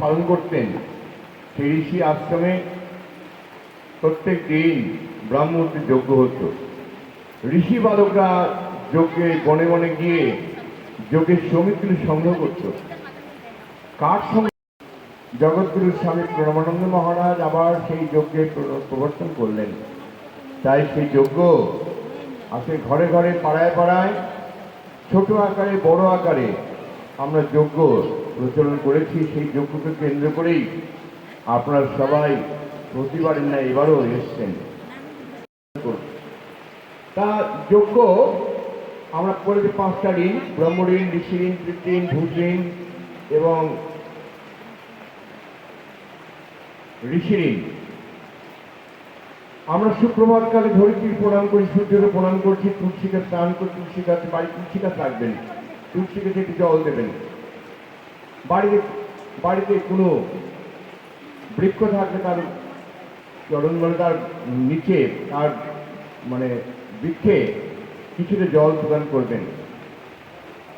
পালন করতেন। সেই ঋষি আশ্রমে প্রত্যেক দিন ব্রাহ্মণদের যজ্ঞ হতো। ঋষি বালকরা যজ্ঞে বনে বনে গিয়ে যজ্ঞের শ্রমিকগুলি সংগ্রহ করত। কার সংগ্রহ জগৎগুরু স্বামী প্রণবানন্দ মহারাজ আবার সেই যজ্ঞের প্র- প্রবর্তন করলেন। তাই সেই যজ্ঞ আসলে ঘরে ঘরে, পাড়ায় পাড়ায়, ছোট আকারে, বড় আকারে আমরা যজ্ঞ প্রচলন করেছি, সেই যজ্ঞকে কেন্দ্র করেই আপনারা সবাই প্রতিবারের না এবারও এসছেন। তা যজ্ঞ আমরা করেছি পাঁচটা ঋণ, ব্রহ্মঋণ, ঋষিঋণ তৃতীণ ভূষঋণ এবং ঋষিঋণ। আমরা সুপ্রভাতকালে ধরিত্রীর প্রণাম করি, সূর্যকে প্রণাম করছি, তুলসীকে স্নান করে তুলসী গাছে বাড়ি তুলসী গাছ রাখবেন তুলসী গাছে একটু জল দেবেন। বাড়িতে বাড়িতে কোনো বৃক্ষ থাকলে তার চরণ মানে তার নিচে, তার মানে বৃক্ষে কিছুটা জল প্রদান করবেন।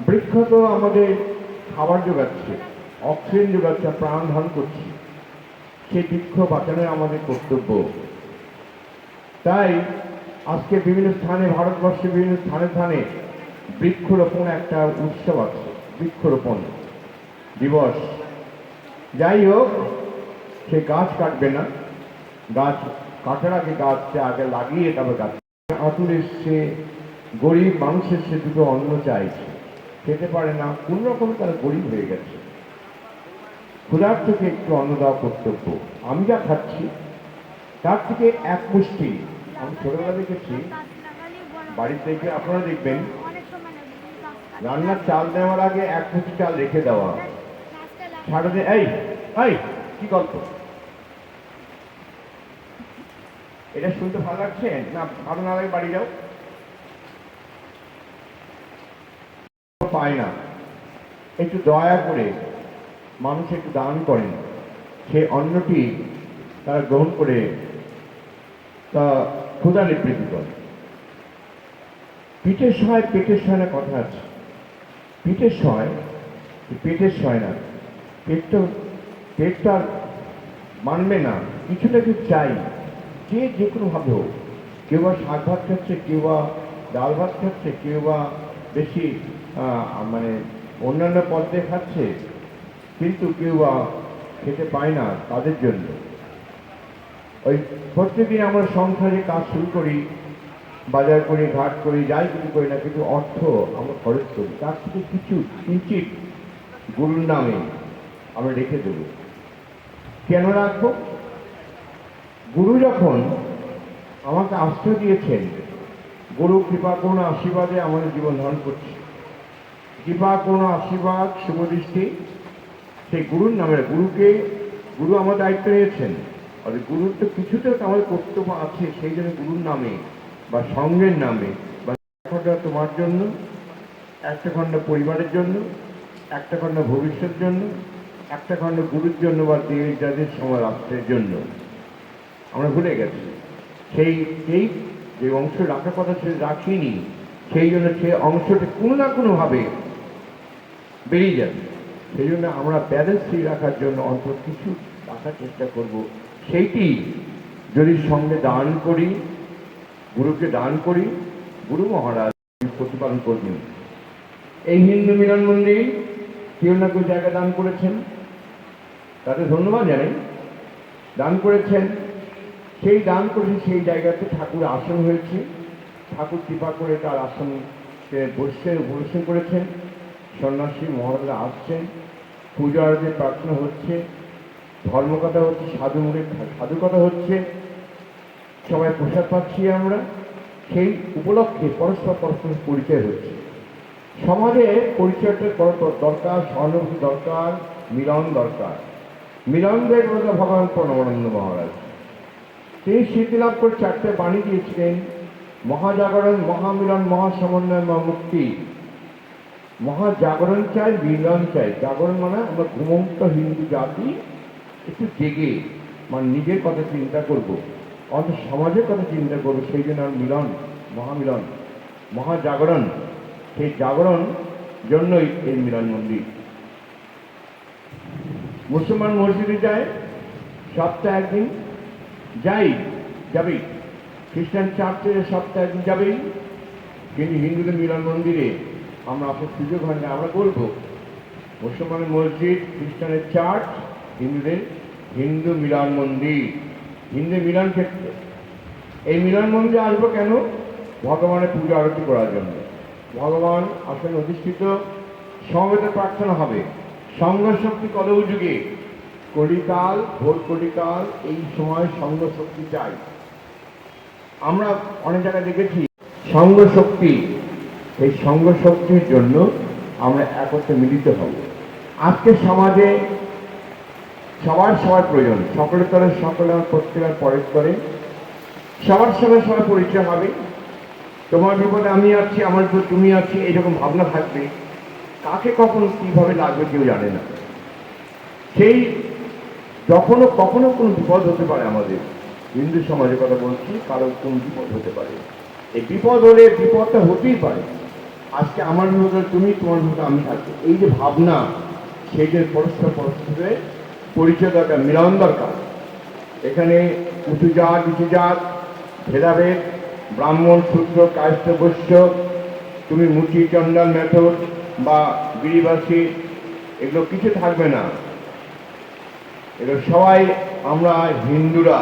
বৃক্ষ তো আমাদের খাবার যোগাচ্ছে, অক্সিজেন যোগাচ্ছে, প্রাণ ধান করছে। সেই বৃক্ষ বাঁচানোই আমাদের কর্তব্য। তাই আজকে বিভিন্ন স্থানে, ভারতবর্ষে বিভিন্ন স্থানে স্থানে বৃক্ষরোপণ একটা উৎসব আছে, বৃক্ষরোপণ। দিবস। যাই হোক সে গাছ কাটবে না। গাছ কাটার আগে গাছটা আগে লাগিয়ে তারপর গাছ আতুর এসছে গরিব মানুষ এসছে দুটো অন্ন চাইছে। খেতে পারে না কোন রকম তারা গরিব হয়ে গেছে। ক্ষুধার থেকে একটু অন্ন দেওয়া কর্তব্য। আমি যা খাচ্ছি তার থেকে এক মুষ্টি। আমি ছোটবেলা দেখেছি বাড়িতে থেকে আপনারা দেখবেন রান্নার চাল দেওয়ার আগে এক মুষ্টি চাল রেখে দেওয়া। সারাদিন এই এই, কি গল্প? এটা শুনতে ভালো লাগছে? না, ভালো না লাগে, বাড়ি যাও। পায় না। একটু দয়া করে মানুষ একটু দান করেন। সে অন্নটি তারা গ্রহণ করে তা ক্ষুদা নিবৃত্তি করে। পিঠের সহায়, পেটের সহায় কথা আছে। পিঠের সহায়, পেটের সহায় না। পেটটা পেটটা মানবে না। কিছুটা কিছু চাই, যে যে কোনোভাবে হোক, কেউ বা শাক ভাত খাচ্ছে, কেউ বা ডাল ভাত খাচ্ছে, কেউ বা বেশি মানে অন্যান্য পদ্মে খাচ্ছে, কিন্তু কেউ বা খেতে পায় না তাদের জন্য। ওই প্রত্যেকদিন আমরা সংসারে কাজ শুরু করি, বাজার করি, ঘাট করি, যাই কিছু করি না, কিন্তু অর্থ আমরা খরচ করি। তার থেকে কিছু কিঞ্চিত গুরুর নামে। আমরা রেখে দেব। কেন রাখব? গুরু যখন আমাকে আশ্রয় দিয়েছেন, গুরু কৃপা কোন আশীর্বাদে আমাদের জীবন ধারণ করছে। কৃপা করুণ আশীর্বাদ শুভদৃষ্টি সেই গুরুর নামে, গুরুকে, গুরু আমার দায়িত্ব নিয়েছেন। আর গুরুর তো কিছুতে আমাদের কর্তব্য আছে, সেই জন্য গুরুর নামে বা সঙ্গের নামে বা একটা তোমার জন্য একটা খণ্ড পরিবারের জন্য একটা খণ্ড ভবিষ্যতের জন্য একটা খণ্ড গুরুর জন্য বা যাদের সময় রাষ্ট্রের জন্য। আমরা ভুলে গেছি। সেই সেই যে অংশ রাখার কথা সে রাখিনি, সেই জন্য সে অংশটি কোনো না কোনোভাবে বেরিয়ে যাবে। সেই জন্য আমরা ব্যালেন্স ঠিক রাখার জন্য অন্তত কিছু রাখার চেষ্টা করব। সেইটি যদি সঙ্গে দান করি, গুরুকে দান করি, গুরু মহারাজ প্রতিপালন করবেন। এই হিন্দু মিলন মন্দির কেউ না কেউ জায়গা দান করেছেন। তাদের ধন্যবাদ জানাই। দান করেছেন। সেই দান করেছে সেই জায়গাতে ঠাকুর আসন হয়েছে। ঠাকুর কৃপা করে তার আসন বসে উপবেশন করেছেন। সন্ন্যাসী মহারাজা আসছেন। পুজো আরতি, প্রার্থনা হচ্ছে। ধর্মকথা হচ্ছে, সাধু মুখে সাধু কথা হচ্ছে। সবাই প্রসাদ পাচ্ছি আমরা। সেই উপলক্ষে পরস্পর পরস্পর পরিচয় হচ্ছে। সমাজে পরিচয়টা করা দরকার সহানুভূতি দরকার, মিলন দরকার। মিলন দেব ভগবান প্রণবানন্দ মহারাজ। তিনি স্মৃতি লাভ করে চারটে বাণী দিয়েছিলেন, মহাজাগরণ, মহামিলন, মহাসমন্বয়, মহামুক্তি। মহাজাগরণ চাই, মিলন চাই। জাগরণ মানে আমরা ঘুমন্ত হিন্দু জাতি, একটু জেগে মানে নিজের কথা চিন্তা করব। অন্তত সমাজের কথা চিন্তা করব, সেই জন্য মিলন, মহামিলন, মহাজাগরণ। সেই জাগরণ জন্যই এই মিলন মন্দির। মুসলমান মসজিদে যায়, সপ্তাহে একদিন যাই যাবেই খ্রিস্টান চার্চে সপ্তাহে একদিন যাবেই কিন্তু হিন্দুদের মিলন মন্দিরে, আমরা আসার সুযোগ হয় না আমরা বলব মুসলমানের মসজিদ, খ্রিস্টানের চার্চ, হিন্দুদের হিন্দু মিলন মন্দির। হিন্দু মিলন ক্ষেত্র। এই মিলন মন্দিরে আসব কেন? ভগবানের পুজো আরতি করার জন্য। ভগবান আসলে অধিষ্ঠিত, সমবেত প্রার্থনা হবে। সঙ্গ শক্তি কলৌ যুগে কলিকাল, ভোর কলিকাল, এই সময় সঙ্গ শক্তি চাই। আমরা অনেক জায়গায় দেখেছি সঙ্গ শক্তি এই সঙ্গ শক্তির জন্য আমরা একত্রে মিলিত হব। আজকে সমাজে সবার সবার প্রয়োজন, সকলের তরে সকলে আমার প্রত্যেকের পরের তরে সবার সঙ্গে সবার পরিচয় হবে। তোমার বিপদে আমি আছি, আমার বিপদে তুমি আছি, এইরকম ভাবনা থাকবে। কাকে কখন কীভাবে লাগবে কেউ জানে না। সেই যখনও কখনো কোনো বিপদ হতে পারে আমাদের। হিন্দু সমাজের কথা বলছি, কারও কোন বিপদ হতে পারে। এই বিপদ হলে বিপদটা হতেই পারে। আজকে আমার মতো তুমি, তোমার মতো আমি থাকব। এই যে ভাবনা সেই যে পরস্পর পরস্পরের পরিচয় দরকার, মিলন দরকার। এখানে উঁচু জাত উঁচু জাত, ভেদাভেদ, ব্রাহ্মণ, শূদ্র কায়স্থ বৈশ্য, তুমি মুচি চন্ডাল মেথড বা গিরিবাসী, এগুলো কিছু থাকবে না। এগুলো সবাই আমরা হিন্দুরা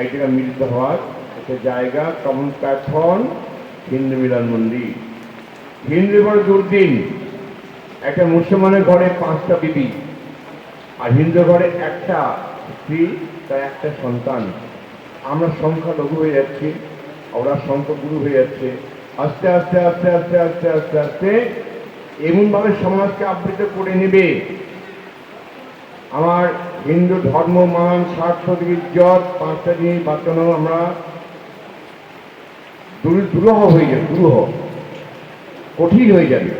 এক জায়গায় মিলিত হওয়ার একটা জায়গা কমন প্ল্যাটফর্ম হিন্দু মিলন মন্দির। হিন্দু বড় দুর্দিন। একটা মুসলমানের ঘরে পাঁচটা বিবি, আর হিন্দু ঘরে একটা স্ত্রী, তার একটা সন্তান। আমরা সংখ্যা লঘু হয়ে যাচ্ছি ওরা সংখ্যা গুরু হয়ে যাচ্ছে। আস্তে আস্তে আস্তে আস্তে আস্তে আস্তে আস্তে এমনভাবে সমাজকে আবৃত করে নেবে। আমার হিন্দু ধর্ম মান, স্বার্থ, ইজ্জত, পাঁচটা জিনিস বাঁচানো আমরা দুর- দুরূহ হয়ে যাবে, দুরূহ। কঠিন হয়ে যাবে।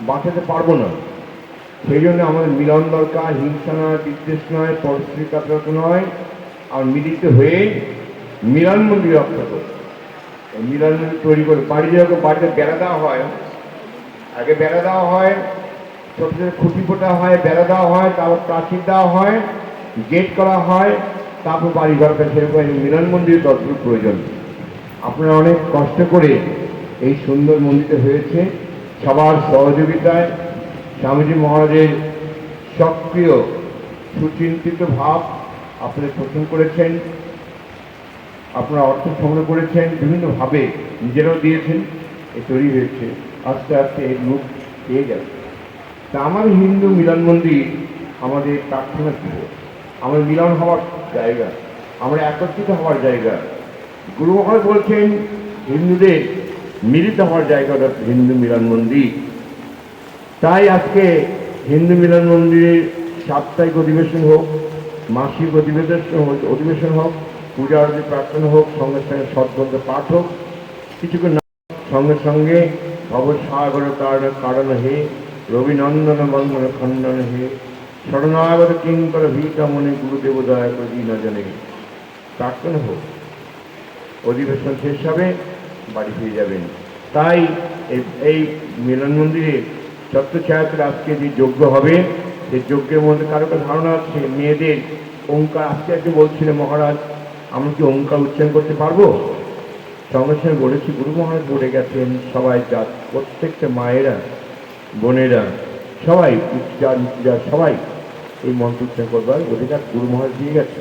বাঁচাতে পারব না। সেই জন্য আমাদের মিলন দরকার, হিংসা নয়, বিদ্বেষ নয় পরশ্রীকাতরত নয়। আর মিলিত হয়ে মিলন মন্দির রক্ষা করবে। এই মিলন মন্দির তৈরি করে বাড়ি যখন বাড়িতে বেড়া দেওয়া হয় আগে বেড়া দেওয়া হয় ছোট খুঁটি পোটা হয়, বেড়া দেওয়া হয়, তারপর প্রাচীর দেওয়া হয়, গেট করা হয়, তারপর বাড়ি ঘরটা সেরকম মিলন মন্দির ততটুকু প্রয়োজন। আপনারা অনেক কষ্ট করে এই সুন্দর মন্দিরটা হয়েছে। সবার সহযোগিতায় স্বামীজি মহারাজের সক্রিয়, সুচিন্তিত ভাব আপনারা পোষণ করেছেন। আপনারা অর্থ সংগ্রহ করেছেন, বিভিন্নভাবে নিজেরাও দিয়েছেন, এ তৈরি হয়েছে। আস্তে আস্তে এর রূপ পেয়ে যাচ্ছে তা আমার হিন্দু মিলন মন্দির আমাদের প্রার্থনা ছিল আমাদের মিলন হওয়ার জায়গা, আমরা একত্রিত হওয়ার জায়গা। গুরু মহারাজ বলছেন, হিন্দুদের মিলিত হওয়ার জায়গা ওটা হিন্দু মিলন মন্দির। তাই আজকে হিন্দু মিলন মন্দিরের সাপ্তাহিক অধিবেশন হোক, মাসিক অধিবেশন হোক অধিবেশন হোক, পূজা প্রার্থনা হোক, সঙ্গে সঙ্গে সদ্গন্ধ পাঠ হোক, কিছুক্ষণ সঙ্গে সঙ্গে ভব সাগর কারণ হে রবিনন্দন বন্দন খণ্ডন হে শরণাগত কিঙ্কর ভীতা মনে গুরুদেব দয়া করে দিন জনে। প্রার্থনা হোক, অধিবেশন শেষ হবে, বাড়ি ফিরে যাবেন। তাই এই- মিলন মন্দিরে ছত্রছায়াতের আজকে যে যজ্ঞ হবে সেই যজ্ঞের মধ্যে কারও ধারণা আছে? মেয়েদের ওঙ্কার আজকে আজকে বলছিলেন মহারাজ আমরা কি ওঙ্কার উচ্চারণ করতে পারব? সঙ্গে সঙ্গে বলেছি গুরু মহারাজ বলে গেছেন, সবাই যা প্রত্যেকটা মায়েরা, বোনেরা, সবাই যা যা সবাই এই মন্ত্র উচ্চারণ করবার অধিকার গুরু মহারাজ দিয়ে গেছে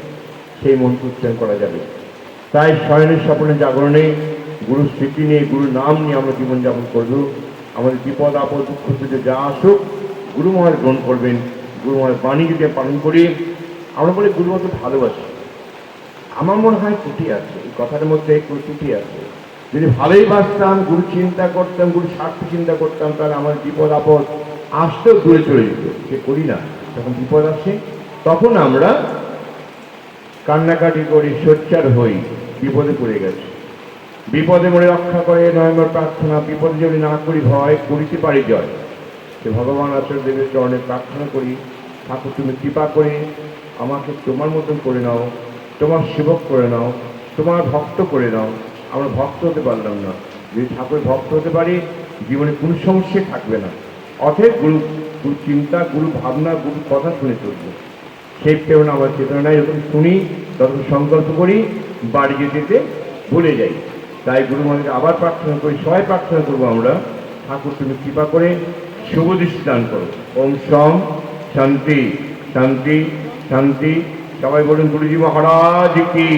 সেই মন্ত্র উচ্চারণ করা যাবে। তাই শয়নের স্বপ্নে জাগরণে গুরু স্মৃতি নিয়ে, গুরু নাম নিয়ে আমরা জীবনযাপন করব। আমাদের বিপদ, আপদ, দুঃখ থেকে যা আসুক, গুরু মহারাজ গ্রহণ করবেন। গুরু মহারাজ বাণী যদি পালন করি। আমরা বলি, গুরু মহারাজ ভালোবাসি। আমার মনে হয় ত্রুটি আছে। কথার মধ্যে একটু ত্রুটি আছে। যদি ভালোই বাসতাম গুরু চিন্তা করতাম, গুরু স্বার্থ চিন্তা করতাম, তাহলে আমার বিপদ আপদ আসতেও দূরে চলে যেত। সে করি না। যখন বিপদ আসে, তখন আমরা কান্নাকাটি করি, সোচ্চার হই, বিপদে পড়ে গেছে। বিপদে মনে রক্ষা করে নভেম্বর প্রার্থনা, বিপদে যদি না করি, ভয় করিতে পারি জয়। সে ভগবান আচার্য দেবের চরণে প্রার্থনা করি, ঠাকুর তুমি কৃপা করে আমাকে তোমার মতন করে নাও, তোমার সেবক করে নাও তোমার ভক্ত করে দাও। আমরা ভক্ত হতে পারলাম না। যদি ঠাকুরের ভক্ত হতে পারি, জীবনে কোনো সমস্যাই থাকবে না। অতএব গুরু গুরু চিন্তা, গুরু ভাবনা, গুরু কথা শুনে চলবো। সেই প্রেরণা আমার চেতনায় যখন শুনি তখন সংকল্প করি, বাড়ি যেতে ভুলে যাই। তাই গুরু মহারাজকে আবার প্রার্থনা করি, সবাই প্রার্থনা করব আমরা। ঠাকুর তুমি কৃপা করে শুভ দৃষ্টি দান করো। ওম সম শান্তি শান্তি শান্তি। সবাই বলুন, গুরুজি মহারাজ কি?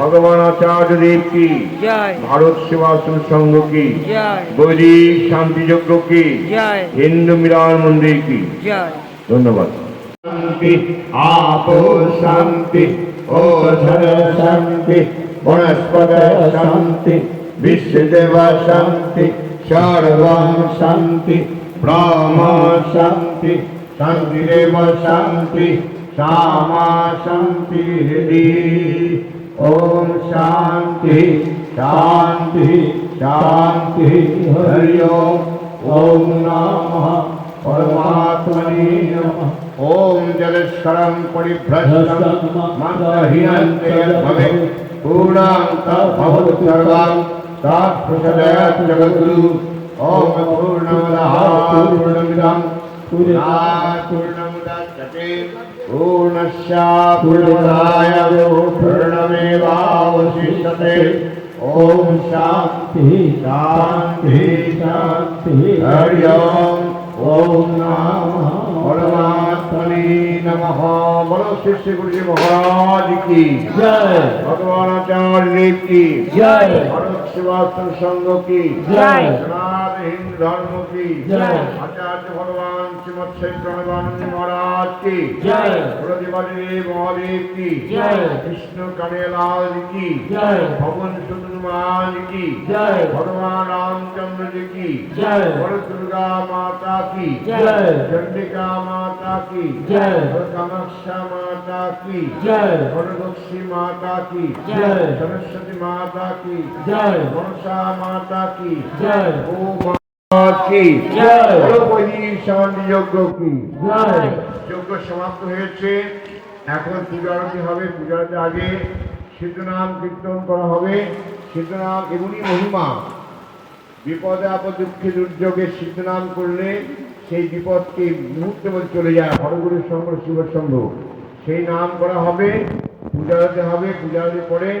ভগবান আচার্য দেব কি? ভারত সেবাশ্রম সংঘ কি? বৈদিক শান্তিযজ্ঞ কি? হিন্দু মিলন মন্দির কি? ধন্যবাদ। শান্তি আপো শান্তি ও শান্তি বনস্পত শান্তি বিশ্বদেব শান্তি সর্বং শান্তি ব্রহ্ম শান্তি শান্তিদেব শান্তি শ্যামা শান্তি ओम शांति शांति शांति हरि ओम ओम नमः परमात्मने नमः ओम जलेश्वरं परिभ्रष्टं मन्दहीनं भवे पूर्णां तद्भवतु सर्वं तत्प्रचलयत् जगद्गुरु ओम पूर्णमदः पूर्णमिदं पूर्णात् पूर्ण पूर्णस्य पूर्णदाय पूर्णमेवावशिष्यते ॐ शान्तिः शान्तिः शान्तिः हरि ओम् ओम नमः परमात्मने नमः बोलो श्री श्री गुरु जी महाराज की जय भगवान आचार्य देव की जय শ্রীবাস্তব সংঘ কি সনাতহীন ধর্ম কি আচার্য ভগবান শ্রীমৎ প্রণবানন্দ মহারাজ কি প্রতিবাদী মহাদেব কি কৃষ্ণ কানেলাল কি ভগবান সুন্দরমান কি ভগবান রামচন্দ্র জি কি দুর্গা মাতা কি চন্ডিকা মাতা কি কামাক্ষা মাতা কি বরদক্ষী মাতা কি সরস্বতী মাতা কি জয় সমাপ্ত হয়েছে। এখন হবে। আগে কীর্তন করা হবে। মহিমা। বিপদে আপদ দুঃখে দুর্যোগে সিদ্ধনাম করলে সেই বিপদকে মুহূর্তে মধ্যে চলে যায়। হরগুরু সঙ্গ শিব সঙ্গ সেই নাম করা হবে। পূজা হবে। পূজা পরে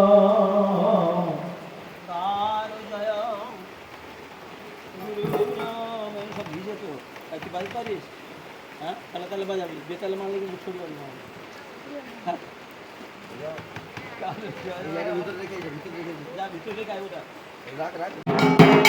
তাহলে বাজাবি বেতালে মারলে কিন্তু ছবি না হ্যাঁ? কার জয়। যা ভিতরে রেখে রাখ ওটা